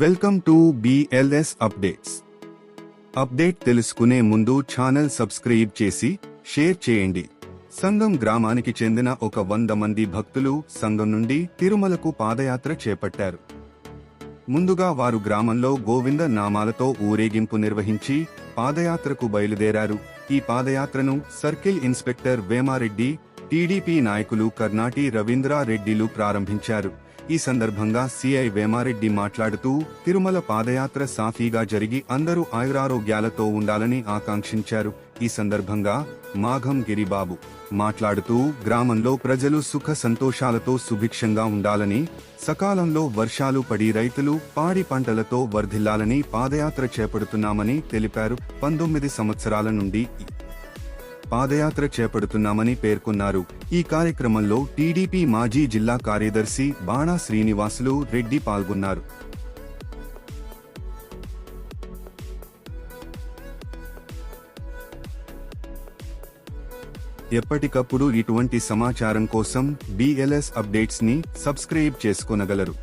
Welcome to BLS updates update తెలుసుకునే ముందు channel subscribe చేసి షేర్ చేయండి. సంగం గ్రామానికి చెందిన ఒక వంద మంది భక్తులు సంఘం నుండి తిరుమలకు పాదయాత్ర చేపట్టారు. ముందుగా వారు గ్రామంలో గోవింద నామాలతో ఊరేగింపు నిర్వహించి పాదయాత్రకు బయలుదేరారు. ఈ పాదయాత్రను సర్కిల్ ఇన్స్పెక్టర్ వేమారెడ్డి టీడీపీ నాయకులు కర్నాటి రవీంద్రారెడ్డిలు ప్రారంభించారు. ఈ సందర్భంగా సిఐ వేమారెడ్డి మాట్లాడుతూ తిరుమల పాదయాత్ర సాఫీగా జరిగి అందరూ ఆయురారోగ్యాలతో ఉండాలని ఆకాంక్షించారు. ఈ సందర్భంగా మాఘం గిరిబాబు మాట్లాడుతూ గ్రామంలో ప్రజలు సుఖ సంతోషాలతో సుభిక్షంగా ఉండాలని సకాలంలో వర్షాలు పడి రైతులు పాడి పంటలతో వర్ధిల్లాలని పాదయాత్ర చేపడుతున్నామని తెలిపారు. పంతొమ్మిది సంవత్సరాల నుండి పాదయాత్ర చేపడుతున్నామని పేర్కొన్నారు. ఈ కార్యక్రమంలో టీడీపీ మాజీ జిల్లా కార్యదర్శి బాణా శ్రీనివాసులు రెడ్డి పాల్గొన్నారు. ఎప్పటికప్పుడు ఇటువంటి సమాచారం కోసం బిఎల్ఎస్ అప్డేట్స్ని సబ్స్క్రైబ్ చేసుకొనగలరు.